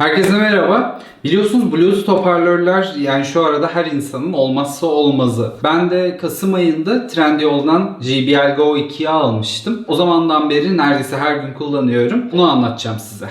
Herkese merhaba. Biliyorsunuz Bluetooth hoparlörler yani şu arada her insanın olmazsa olmazı. Ben de Kasım ayında Trendyol'dan JBL Go 2'yi almıştım. O zamandan beri neredeyse her gün kullanıyorum. Bunu anlatacağım size.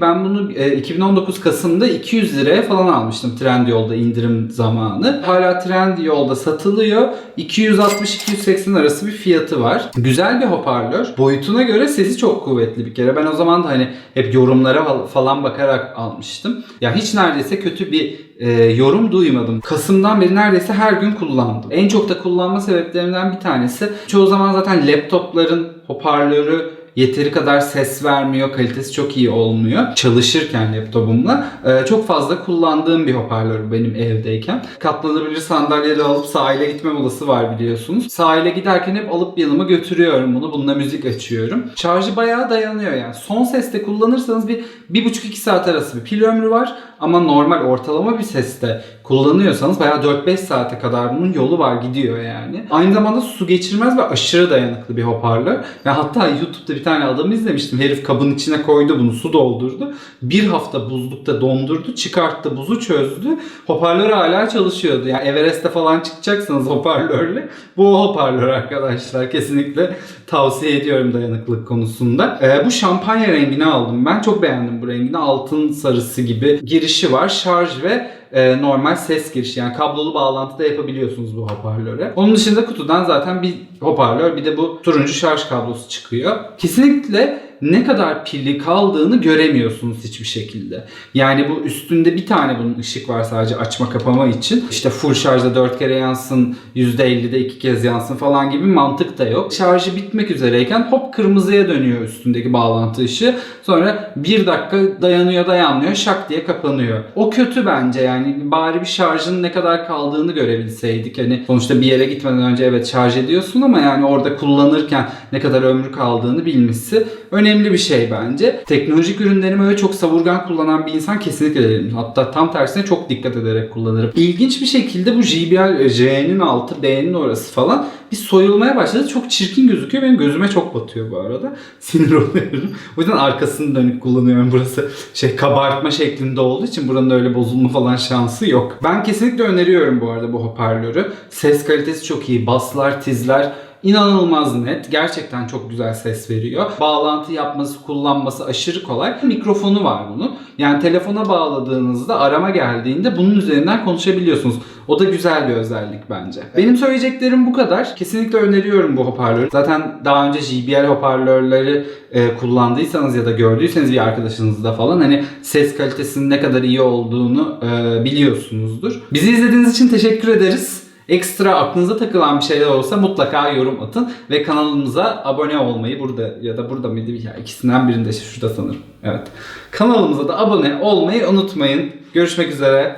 Ben bunu e, 2019 Kasım'da 200 liraya falan almıştım Trendyol'da indirim zamanı. Hala Trendyol'da satılıyor. 260-280 arası bir fiyatı var. Güzel bir hoparlör. Boyutuna göre sesi çok kuvvetli bir kere. Ben o zaman da hani hep yorumlara fal- falan bakarak almıştım. Ya hiç neredeyse kötü bir e, yorum duymadım. Kasım'dan beri neredeyse her gün kullandım. En çok da kullanma sebeplerinden bir tanesi çoğu zaman zaten laptopların hoparlörü yeteri kadar ses vermiyor, kalitesi çok iyi olmuyor. Çalışırken laptopumla e, çok fazla kullandığım bir hoparlör benim evdeyken. Katlanabilir sandalyeyle alıp sahile gitme molası var biliyorsunuz. Sahile giderken hep alıp yanıma götürüyorum bunu. Bununla müzik açıyorum. Şarjı bayağı dayanıyor yani. Son seste kullanırsanız bir, bir buçuk iki saat arası bir pil ömrü var. Ama normal ortalama bir seste kullanıyorsanız bayağı 4-5 saate kadar bunun yolu var gidiyor yani. Aynı zamanda su geçirmez ve aşırı dayanıklı bir hoparlör. Ve hatta YouTube'da bir tane adamı izlemiştim. Herif kabın içine koydu bunu su doldurdu. Bir hafta buzlukta dondurdu. Çıkarttı buzu çözdü. Hoparlör hala çalışıyordu. Yani Everest'e falan çıkacaksanız hoparlörle bu hoparlör arkadaşlar. Kesinlikle tavsiye ediyorum dayanıklılık konusunda. Ee, bu şampanya rengini aldım ben. Çok beğendim bu rengini. Altın sarısı gibi girişi var. Şarj ve e, normal ses girişi yani kablolu bağlantı da yapabiliyorsunuz bu hoparlöre. Onun dışında kutudan zaten bir hoparlör bir de bu turuncu şarj kablosu çıkıyor. Kesinlikle ne kadar pilli kaldığını göremiyorsunuz hiçbir şekilde. Yani bu üstünde bir tane bunun ışık var sadece açma kapama için. İşte full şarjda 4 kere yansın, %50'de 2 kez yansın falan gibi mantık da yok. Şarjı bitmek üzereyken hop kırmızıya dönüyor üstündeki bağlantı ışığı. Sonra bir dakika dayanıyor dayanmıyor şak diye kapanıyor. O kötü bence yani bari bir şarjın ne kadar kaldığını görebilseydik. Hani sonuçta bir yere gitmeden önce evet şarj ediyorsun ama yani orada kullanırken ne kadar ömrü kaldığını bilmesi önemli bir şey bence. Teknolojik ürünlerimi öyle çok savurgan kullanan bir insan kesinlikle değilim. Hatta tam tersine çok dikkat ederek kullanırım. İlginç bir şekilde bu JBL J'nin altı, B'nin orası falan bir soyulmaya başladı. Çok çirkin gözüküyor. Benim gözüme çok batıyor bu arada. Sinir oluyorum. O yüzden arkasını dönük kullanıyorum. Burası şey kabartma şeklinde olduğu için buranın öyle bozulma falan şansı yok. Ben kesinlikle öneriyorum bu arada bu hoparlörü. Ses kalitesi çok iyi. Baslar, tizler İnanılmaz net. Gerçekten çok güzel ses veriyor. Bağlantı yapması, kullanması aşırı kolay. Mikrofonu var bunun. Yani telefona bağladığınızda arama geldiğinde bunun üzerinden konuşabiliyorsunuz. O da güzel bir özellik bence. Benim söyleyeceklerim bu kadar. Kesinlikle öneriyorum bu hoparlörü. Zaten daha önce JBL hoparlörleri e, kullandıysanız ya da gördüyseniz bir arkadaşınızda falan hani ses kalitesinin ne kadar iyi olduğunu e, biliyorsunuzdur. Bizi izlediğiniz için teşekkür ederiz. Ekstra aklınıza takılan bir şeyler olsa mutlaka yorum atın ve kanalımıza abone olmayı burada ya da burada mıydı ya ikisinden birinde şurada sanırım. Evet. Kanalımıza da abone olmayı unutmayın. Görüşmek üzere.